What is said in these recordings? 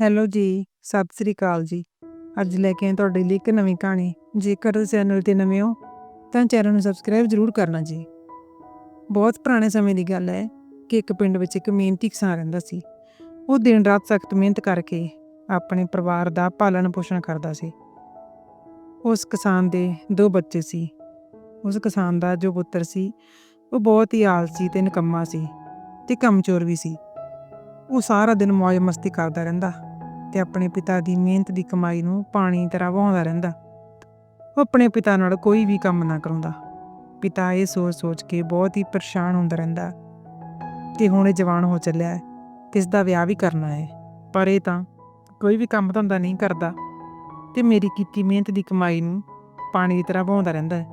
Hello ਜੀ, ਸਤਿ ਸ੍ਰੀ ਅਕਾਲ ਜੀ। ਅੱਜ ਲੈ ਕੇ ਆਏ ਤੁਹਾਡੇ ਲਈ ਇੱਕ ਨਵੀਂ ਕਹਾਣੀ। ਜੇਕਰ ਤੁਸੀਂ ਚੈਨਲ ਤੇ ਨਵੇਂ ਹੋ ਤਾਂ ਚੈਨਲ ਨੂੰ ਸਬਸਕ੍ਰਾਈਬ ਜ਼ਰੂਰ ਕਰਨਾ ਜੀ। ਬਹੁਤ ਪੁਰਾਣੇ ਸਮੇਂ ਦੀ ਗੱਲ ਹੈ ਕਿ ਇੱਕ ਪਿੰਡ ਵਿੱਚ ਇੱਕ ਮਿਹਨਤੀ ਕਿਸਾਨ ਰਹਿੰਦਾ ਸੀ। ਉਹ ਦਿਨ ਰਾਤ ਸਖਤ ਮਿਹਨਤ ਕਰਕੇ ਆਪਣੇ ਪਰਿਵਾਰ ਦਾ ਪਾਲਣ ਪੋਸ਼ਣ ਕਰਦਾ ਸੀ। ਉਸ ਕਿਸਾਨ ਦੇ ਦੋ ਬੱਚੇ ਸੀ। ਉਸ ਕਿਸਾਨ ਦਾ ਜੋ ਪੁੱਤਰ ਸੀ ਉਹ ਬਹੁਤ ਹੀ ਆਲਸੀ ਤੇ ਨਿਕੰਮਾ ਸੀ ਤੇ ਕਮਜ਼ੋਰ ਵੀ ਸੀ। ਉਹ ਸਾਰਾ ਦਿਨ ਮौज ਮਸਤੀ ਕਰਦਾ ਰਹਿੰਦਾ ਤੇ ਆਪਣੇ ਪਿਤਾ ਦੀ ਮਿਹਨਤ ਦੀ ਕਮਾਈ ਨੂੰ ਪਾਣੀ ਤਰ੍ਹਾਂ ਵਹਾਉਂਦਾ ਰਹਿੰਦਾ। ਉਹ ਆਪਣੇ ਪਿਤਾ ਨਾਲ ਕੋਈ ਵੀ ਕੰਮ ਨਾ ਕਰਾਉਂਦਾ। ਪਿਤਾ ਇਹ ਸੋਚ-ਸੋਚ ਕੇ ਬਹੁਤ ਹੀ ਪਰੇਸ਼ਾਨ ਹੁੰਦਾ ਰਹਿੰਦਾ ਕਿ ਹੁਣ ਇਹ ਜਵਾਨ ਹੋ ਚੱਲਿਆ ਹੈ ਤੇ ਇਸ ਦਾ ਵਿਆਹ ਵੀ ਕਰਨਾ ਹੈ ਪਰ ਇਹ ਤਾਂ ਕੋਈ ਵੀ ਕੰਮ ਧੰਦਾ ਨਹੀਂ ਕਰਦਾ ਤੇ ਮੇਰੀ ਕੀਤੀ ਮਿਹਨਤ ਦੀ ਕਮਾਈ ਨੂੰ ਪਾਣੀ ਦੀ ਤਰ੍ਹਾਂ ਵਹਾਉਂਦਾ ਰਹਿੰਦਾ ਹੈ।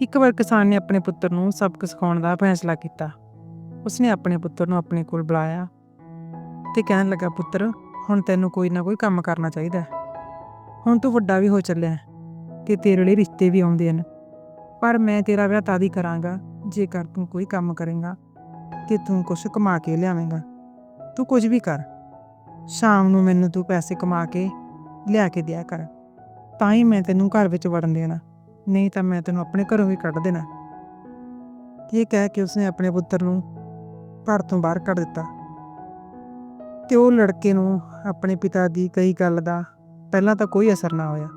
ਇੱਕ ਵਾਰ ਕਿਸਾਨ ਨੇ ਆਪਣੇ ਪੁੱਤਰ ਨੂੰ ਸਬਕ ਸਿਖਾਉਣ ਦਾ ਫੈਸਲਾ ਕੀਤਾ। ਉਸਨੇ ਆਪਣੇ ਪੁੱਤਰ ਨੂੰ ਆਪਣੇ ਕੋਲ ਬੁਲਾਇਆ ਤੇ ਕਹਿਣ ਲੱਗਾ, ਪੁੱਤਰ, ਹੁਣ ਤੈਨੂੰ ਕੋਈ ਨਾ ਕੋਈ ਕੰਮ ਕਰਨਾ ਚਾਹੀਦਾ ਹੈ। ਹੁਣ ਤੂੰ ਵੱਡਾ ਵੀ ਹੋ ਚੱਲਿਆ ਹੈ ਤੇ ਤੇਰੇ ਲਈ ਰਿਸ਼ਤੇ ਵੀ ਆਉਂਦੇ ਹਨ ਪਰ ਮੈਂ ਤੇਰਾ ਵਿਆਹ ਤਦ ਹੀ ਕਰਾਂਗਾ, ਜੇਕਰ ਤੂੰ ਕੋਈ ਕੰਮ ਕਰੇਂਗਾ ਤੇ ਤੂੰ ਕੁਝ ਕਮਾ ਕੇ ਲਿਆਵੇਂਗਾ। ਤੂੰ ਕੁਝ ਵੀ ਕਰ ਸ਼ਾਮ ਨੂੰ ਮੈਨੂੰ ਤੂੰ ਪੈਸੇ ਕਮਾ ਕੇ ਲਿਆ ਕੇ ਦਿਆ ਕਰ ਤਾਂ ਹੀ ਮੈਂ ਤੈਨੂੰ ਘਰ ਵਿੱਚ ਵੜਨ ਦੇਣਾ, ਨਹੀਂ ਤਾਂ ਮੈਂ ਤੈਨੂੰ ਆਪਣੇ ਘਰੋਂ ਵੀ ਕੱਢ ਦੇਣਾ। ਇਹ ਕਹਿ ਕੇ ਉਸਨੇ ਆਪਣੇ ਪੁੱਤਰ ਨੂੰ ਘਰ ਤੋਂ ਬਾਹਰ ਕੱਢ ਦਿੱਤਾ ਤੇ ਉਹ ਲੜਕੇ ਨੂੰ ਆਪਣੇ ਪਿਤਾ ਦੀ ਕਈ ਗੱਲ ਦਾ ਪਹਿਲਾਂ ਤਾਂ ਕੋਈ ਅਸਰ ਨਾ ਹੋਇਆ।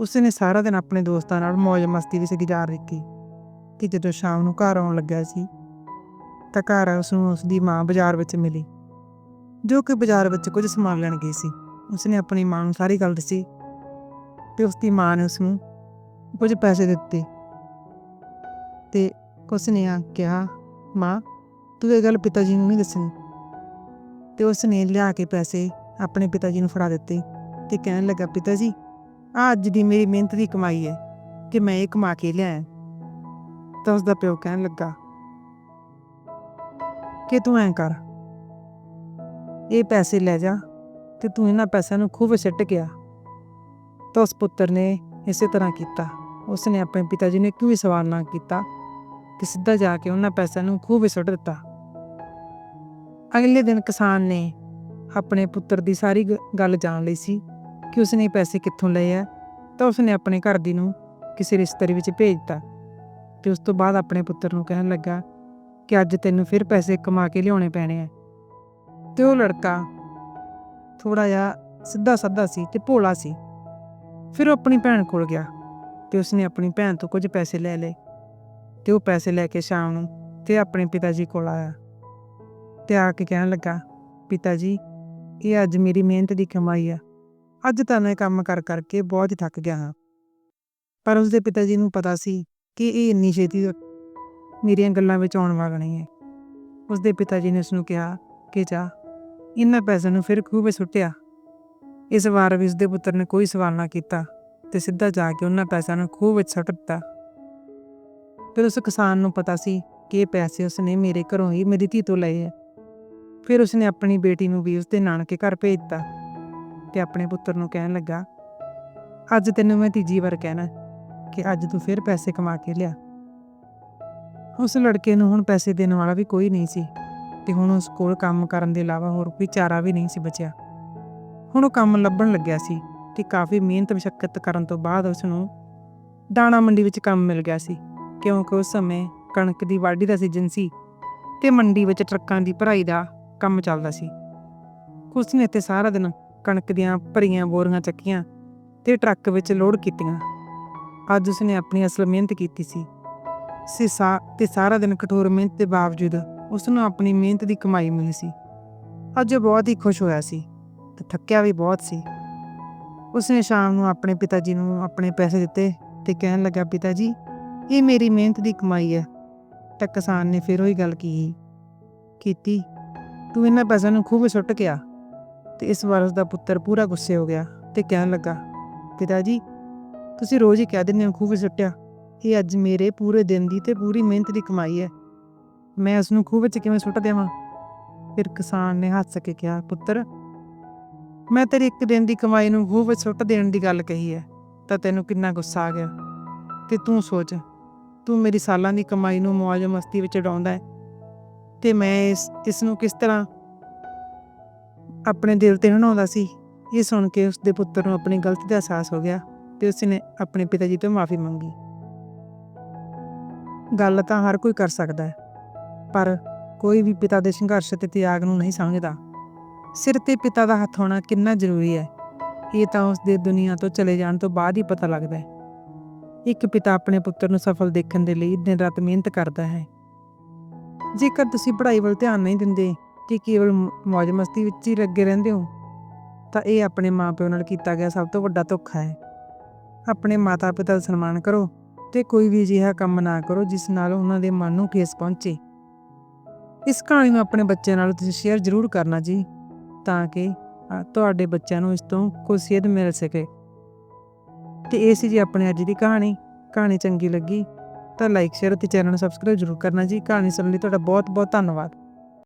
ਉਸਨੇ ਸਾਰਾ ਦਿਨ ਆਪਣੇ ਦੋਸਤਾਂ ਨਾਲ ਮौज ਮਸਤੀ ਵਿੱਚ ਗੁਜ਼ਾਰ ਰੱਖੀ ਕਿ ਜਦੋਂ ਸ਼ਾਮ ਨੂੰ ਘਰ ਆਉਣ ਲੱਗਿਆ ਸੀ ਤਾਂ ਘਰ ਉਸਨੂੰ ਉਸਦੀ ਮਾਂ ਬਾਜ਼ਾਰ ਵਿੱਚ ਮਿਲੀ, ਜੋ ਕਿ ਬਾਜ਼ਾਰ ਵਿੱਚ ਕੁਝ ਸਮਾਨ ਲੈਣ ਗਈ ਸੀ। ਉਸਨੇ ਆਪਣੀ ਮਾਂ ਨੂੰ ਸਾਰੀ ਗੱਲ ਦੱਸੀ ਤੇ ਉਸਦੀ ਮਾਂ ਨੇ ਉਸਨੂੰ ਕੁਝ ਪੈਸੇ ਦਿੱਤੇ ਤੇ ਉਸਨੇ ਆ ਕਿਹਾ, ਮਾਂ, ਤੂੰ ਇਹ ਗੱਲ ਪਿਤਾ ਜੀ ਨੂੰ ਨਹੀਂ ਦੱਸਣੀ ਤੇ ਉਸਨੇ ਲਿਆ ਕੇ ਪੈਸੇ ਆਪਣੇ ਪਿਤਾ ਜੀ ਨੂੰ ਫੜਾ ਦਿੱਤੇ ਤੇ ਕਹਿਣ ਲੱਗਾ, ਪਿਤਾ ਜੀ ਆ ਅੱਜ ਦੀ ਮੇਰੀ ਮਿਹਨਤ ਦੀ ਕਮਾਈ ਹੈ ਕਿ ਮੈਂ ਇਹ ਕਮਾ ਕੇ ਲਿਆਇਆ। ਤਾਂ ਉਸਦਾ ਪਿਓ ਕਹਿਣ ਲੱਗਾ, ਕਿ ਤੂੰ ਐਂ ਕਰ, ਇਹ ਪੈਸੇ ਲੈ ਜਾ ਤੇ ਤੂੰ ਇਹਨਾਂ ਪੈਸਿਆਂ ਨੂੰ ਖੂਬ ਸਿੱਟ ਗਿਆ ਤਾਂ ਉਸ ਪੁੱਤਰ ਨੇ ਇਸੇ ਤਰ੍ਹਾਂ ਕੀਤਾ। ਉਸਨੇ ਆਪਣੇ ਪਿਤਾ ਜੀ ਨੂੰ ਇੱਕ ਵੀ ਸਵਾਲ ਨਾ ਕੀਤਾ ਕਿ ਸਿੱਧਾ ਜਾ ਕੇ ਉਹਨਾਂ ਪੈਸਿਆਂ ਨੂੰ ਖੂਬ ਵਿੱਚ ਸੁੱਟ ਦਿੱਤਾ। ਅਗਲੇ ਦਿਨ ਕਿਸਾਨ ਨੇ ਆਪਣੇ ਪੁੱਤਰ ਦੀ ਸਾਰੀ ਗ- ਗੱਲ ਜਾਣ ਲਈ ਸੀ ਕਿ ਉਸਨੇ ਪੈਸੇ ਕਿੱਥੋਂ ਲਏ ਆ, ਤਾਂ ਉਸਨੇ ਆਪਣੇ ਘਰ ਦੀ ਨੂੰ ਕਿਸੇ ਰਿਸ਼ਤੇ ਵਿੱਚ ਭੇਜ ਦਿੱਤਾ ਤੇ ਉਸ ਤੋਂ ਬਾਅਦ ਆਪਣੇ ਪੁੱਤਰ ਨੂੰ ਕਹਿਣ ਲੱਗਾ ਕਿ ਅੱਜ ਤੈਨੂੰ ਫਿਰ ਪੈਸੇ ਕਮਾ ਕੇ ਲਿਆਉਣੇ ਪੈਣੇ ਆ। ਤੇ ਉਹ ਲੜਕਾ ਥੋੜਾ ਜਿਹਾ ਸਿੱਧਾ ਸਾਦਾ ਸੀ ਤੇ ਭੋਲਾ ਸੀ। ਫਿਰ ਉਹ ਆਪਣੀ ਭੈਣ ਕੋਲ ਗਿਆ ਤੇ ਉਸਨੇ ਆਪਣੀ ਭੈਣ ਤੋਂ ਕੁਝ ਪੈਸੇ ਲੈ ਲਏ ਤੇ ਉਹ ਪੈਸੇ ਲੈ ਕੇ ਸ਼ਾਮ ਨੂੰ ਤੇ ਆਪਣੇ ਪਿਤਾ ਜੀ ਕੋਲ ਆਇਆ। ਤੇ ਆ ਕੇ ਕਹਿਣ ਲੱਗਾ, ਪਿਤਾ ਜੀ, ਇਹ ਅੱਜ ਮੇਰੀ ਮਿਹਨਤ ਦੀ ਕਮਾਈ ਆ। ਅੱਜ ਤਾਂ ਮੈਂ ਕੰਮ ਕਰ ਕਰਕੇ ਬਹੁਤ ਹੀ ਥੱਕ ਗਿਆ ਹਾਂ। ਪਰ ਉਸਦੇ ਪਿਤਾ ਜੀ ਨੂੰ ਪਤਾ ਸੀ ਕਿ ਇਹ ਇੰਨੀ ਛੇਤੀ ਮੇਰੀਆਂ ਗੱਲਾਂ ਵਿੱਚ ਆਉਣ ਵਾਲਾ ਨਹੀਂ ਹੈ। ਉਸਦੇ ਪਿਤਾ ਜੀ ਨੇ ਉਸਨੂੰ ਕਿਹਾ ਕਿ ਜਾ, ਇਹਨਾਂ ਪੈਸਿਆਂ ਨੂੰ ਫਿਰ ਖੂਹ ਵਿੱਚ ਸੁੱਟਿਆ। ਇਸ ਵਾਰ ਵੀ ਉਸਦੇ ਪੁੱਤਰ ਨੇ ਕੋਈ ਸਵਾਲ ਨਾ ਕੀਤਾ ਤੇ ਸਿੱਧਾ ਜਾ ਕੇ ਉਹਨਾਂ ਪੈਸਿਆਂ ਨੂੰ ਖੂਹ ਵਿੱਚ ਸੁੱਟ ਦਿੱਤਾ। ਫਿਰ ਉਸ ਕਿਸਾਨ ਨੂੰ ਪਤਾ ਸੀ ਕਿ ਇਹ ਪੈਸੇ ਉਸਨੇ ਮੇਰੇ ਘਰੋਂ ਹੀ ਮੇਰੀ ਧੀ ਤੋਂ ਲਏ ਹੈ। ਫਿਰ ਉਸਨੇ ਆਪਣੀ ਬੇਟੀ ਨੂੰ ਵੀ ਉਸਦੇ ਨਾਨਕੇ ਘਰ ਭੇਜ ਦਿੱਤਾ ਤੇ ਆਪਣੇ ਪੁੱਤਰ ਨੂੰ ਕਹਿਣ ਲੱਗਾ, ਅੱਜ ਤੈਨੂੰ ਮੈਂ ਤੀਜੀ ਵਾਰ ਕਹਿਣਾ ਕਿ ਅੱਜ ਤੂੰ ਫਿਰ ਪੈਸੇ ਕਮਾ ਕੇ ਲਿਆ। ਉਸ ਲੜਕੇ ਨੂੰ ਹੁਣ ਪੈਸੇ ਦੇਣ ਵਾਲਾ ਵੀ ਕੋਈ ਨਹੀਂ ਸੀ ਤੇ ਹੁਣ ਉਸ ਕੋਲ ਕੰਮ ਕਰਨ ਦੇ ਇਲਾਵਾ ਹੋਰ ਕੋਈ ਚਾਰਾ ਵੀ ਨਹੀਂ ਸੀ ਬਚਿਆ। ਹੁਣ ਉਹ ਕੰਮ ਲੱਭਣ ਲੱਗਿਆ ਸੀ ਤੇ ਕਾਫੀ ਮਿਹਨਤ ਮਸ਼ੱਕਤ ਕਰਨ ਤੋਂ ਬਾਅਦ ਉਸ ਨੂੰ ਦਾਣਾ ਮੰਡੀ ਵਿੱਚ ਕੰਮ ਮਿਲ ਗਿਆ ਸੀ, ਕਿਉਂਕਿ ਉਸ ਸਮੇਂ ਕਣਕ ਦੀ ਵਾਢੀ ਦਾ ਸੀਜ਼ਨ ਸੀ ਤੇ ਮੰਡੀ ਵਿੱਚ ਟਰੱਕਾਂ ਦੀ ਭਰਾਈ ਦਾ ਕੰਮ ਚੱਲਦਾ ਸੀ। ਉਸਨੇ ਇੱਥੇ ਸਾਰਾ ਦਿਨ ਕਣਕ ਦੀਆਂ ਭਰੀਆਂ ਬੋਰੀਆਂ ਚੱਕੀਆਂ ਤੇ ਟਰੱਕ ਵਿੱਚ ਲੋਡ ਕੀਤੀਆਂ। ਅੱਜ ਉਸਨੇ ਆਪਣੀ ਅਸਲ ਮਿਹਨਤ ਕੀਤੀ ਸੀ। ਸਿਸਾ ਤੇ ਸਾਰਾ ਦਿਨ ਕਠੋਰ ਮਿਹਨਤ ਦੇ ਬਾਵਜੂਦ ਉਸ ਨੂੰ ਆਪਣੀ ਮਿਹਨਤ ਦੀ ਕਮਾਈ ਮਿਲੀ ਸੀ। ਅੱਜ ਉਹ ਬਹੁਤ ਹੀ ਖੁਸ਼ ਹੋਇਆ ਸੀ ਤੇ ਥੱਕਿਆ ਵੀ ਬਹੁਤ ਸੀ। ਉਸਨੇ ਸ਼ਾਮ ਨੂੰ ਆਪਣੇ ਪਿਤਾ ਜੀ ਨੂੰ ਆਪਣੇ ਪੈਸੇ ਦਿੱਤੇ ਤੇ ਕਹਿਣ ਲੱਗਾ ਪਿਤਾ ਜੀ ਇਹ ਮੇਰੀ ਮਿਹਨਤ ਦੀ ਕਮਾਈ ਹੈ। ਤਾਂ ਕਿਸਾਨ ਨੇ ਫਿਰ ਉਹੀ ਗੱਲ ਕੀ ਕੀਤੀ ਤੂੰ ਇਹਨਾਂ ਪੈਸਿਆਂ ਨੂੰ ਖੂਹ ਵਿੱਚ ਸੁੱਟ ਗਿਆ ਤੇ ਇਸ ਵਾਰ ਉਸਦਾ ਪੁੱਤਰ ਪੂਰਾ ਗੁੱਸੇ ਹੋ ਗਿਆ ਤੇ ਕਹਿਣ ਲੱਗਾ, ਪਿਤਾ ਜੀ, ਤੁਸੀਂ ਰੋਜ਼ ਹੀ ਕਹਿ ਦਿੰਦੇ ਹੋ ਖੂਹ ਵਿੱਚ ਸੁੱਟਿਆ। ਇਹ ਅੱਜ ਮੇਰੇ ਪੂਰੇ ਦਿਨ ਦੀ ਤੇ ਪੂਰੀ ਮਿਹਨਤ ਦੀ ਕਮਾਈ ਹੈ। ਮੈਂ ਉਸ ਨੂੰ ਖੂਹ ਵਿੱਚ ਕਿਵੇਂ ਸੁੱਟ ਦੇਵਾਂ? ਫਿਰ ਕਿਸਾਨ ਨੇ ਹੱਸ ਕੇ ਕਿਹਾ, ਪੁੱਤਰ, ਮੈਂ ਤੇਰੀ ਇੱਕ ਦਿਨ ਦੀ ਕਮਾਈ ਨੂੰ ਖੂਹ ਵਿੱਚ ਸੁੱਟ ਦੇਣ ਦੀ ਗੱਲ ਕਹੀ ਹੈ, ਤਾਂ ਤੈਨੂੰ ਕਿੰਨਾ ਗੁੱਸਾ ਆ ਗਿਆ। ਤੇ ਤੂੰ ਸੋਚ, ਤੂੰ ਮੇਰੀ ਸਾਲਾਂ ਦੀ ਕਮਾਈ ਨੂੰ ਮौज ਮਸਤੀ ਵਿੱਚ ਉਡਾਉਂਦਾ ਹੈ ਤੇ ਮੈਂ ਇਸ ਇਸ ਨੂੰ ਕਿਸ ਤਰ੍ਹਾਂ ਆਪਣੇ ਦਿਲ ਤੇ ਹਣਾਉਂਦਾ ਸੀ, ਇਹ ਸੁਣ ਕੇ ਉਸ ਦੇ ਪੁੱਤਰ ਨੂੰ ਆਪਣੀ ਗਲਤੀ ਦਾ ਅਹਿਸਾਸ ਹੋ ਗਿਆ ਤੇ ਉਸਨੇ ਆਪਣੇ ਪਿਤਾ ਜੀ ਤੋਂ ਮਾਫੀ ਮੰਗੀ। ਗੱਲ ਤਾਂ ਹਰ ਕੋਈ ਕਰ ਸਕਦਾ ਹੈ, ਪਰ ਕੋਈ ਵੀ ਪਿਤਾ ਦੇ ਸੰਘਰਸ਼ ਤੇ ਤਿਆਗ ਨੂੰ ਨਹੀਂ ਸਮਝਦਾ। ਸਿਰ ਤੇ ਪਿਤਾ ਦਾ ਹੱਥ ਹੋਣਾ ਕਿੰਨਾ ਜ਼ਰੂਰੀ ਹੈ, ਇਹ ਤਾਂ ਉਸ ਦੇ ਦੁਨੀਆ ਤੋਂ ਚਲੇ ਜਾਣ ਤੋਂ ਬਾਅਦ ਹੀ ਪਤਾ ਲੱਗਦਾ ਹੈ। ਇੱਕ ਪਿਤਾ ਆਪਣੇ ਪੁੱਤਰ ਨੂੰ ਸਫਲ ਦੇਖਣ ਦੇ ਲਈ ਦਿਨ ਰਾਤ ਮਿਹਨਤ ਕਰਦਾ ਹੈ ਜੇਕਰ ਤੁਸੀਂ ਪੜ੍ਹਾਈ ਵੱਲ ਧਿਆਨ ਨਹੀਂ ਦਿੰਦੇ ਤੇ ਕੇਵਲ ਮौज ਮਸਤੀ ਵਿੱਚ ਹੀ ਲੱਗੇ ਰਹਿੰਦੇ ਹੋ, ਤਾਂ ਇਹ ਆਪਣੇ ਮਾਪਿਓ ਨਾਲ ਕੀਤਾ ਗਿਆ ਸਭ ਤੋਂ ਵੱਡਾ ਧੋਖਾ ਹੈ। ਆਪਣੇ ਮਾਤਾ-ਪਿਤਾ ਦਾ ਸਨਮਾਨ ਕਰੋ ਤੇ ਕੋਈ ਵੀ ਅਜਿਹਾ ਕੰਮ ਨਾ ਕਰੋ ਜਿਸ ਨਾਲ ਉਹਨਾਂ ਦੇ ਮਨ ਨੂੰ ਠੇਸ ਪਹੁੰਚੇ। ਇਸ ਕਹਾਣੀ ਨੂੰ ਆਪਣੇ ਬੱਚਿਆਂ ਨਾਲ ਤੁਸੀਂ ਸ਼ੇਅਰ ਜ਼ਰੂਰ ਕਰਨਾ ਜੀ, ਤਾਂ ਕਿ ਤੁਹਾਡੇ ਬੱਚਿਆਂ ਨੂੰ ਇਸ ਤੋਂ ਕੁਝ ਸੇਧ ਮਿਲ ਸਕੇ। ਤੇ ਇਹ ਸੀ ਜੀ ਆਪਣੇ ਅੱਜ ਦੀ ਕਹਾਣੀ। ਕਹਾਣੀ ਚੰਗੀ ਲੱਗੀ ਤਾਂ ਲਾਈਕ ਸ਼ੇਅਰ ਅਤੇ ਚੈਨਲ ਨੂੰ ਸਬਸਕ੍ਰਾਈਬ ਜ਼ਰੂਰ ਕਰਨਾ ਜੀ। ਕਹਾਣੀ ਸੁਣਨ ਲਈ ਤੁਹਾਡਾ ਬਹੁਤ ਬਹੁਤ ਧੰਨਵਾਦ।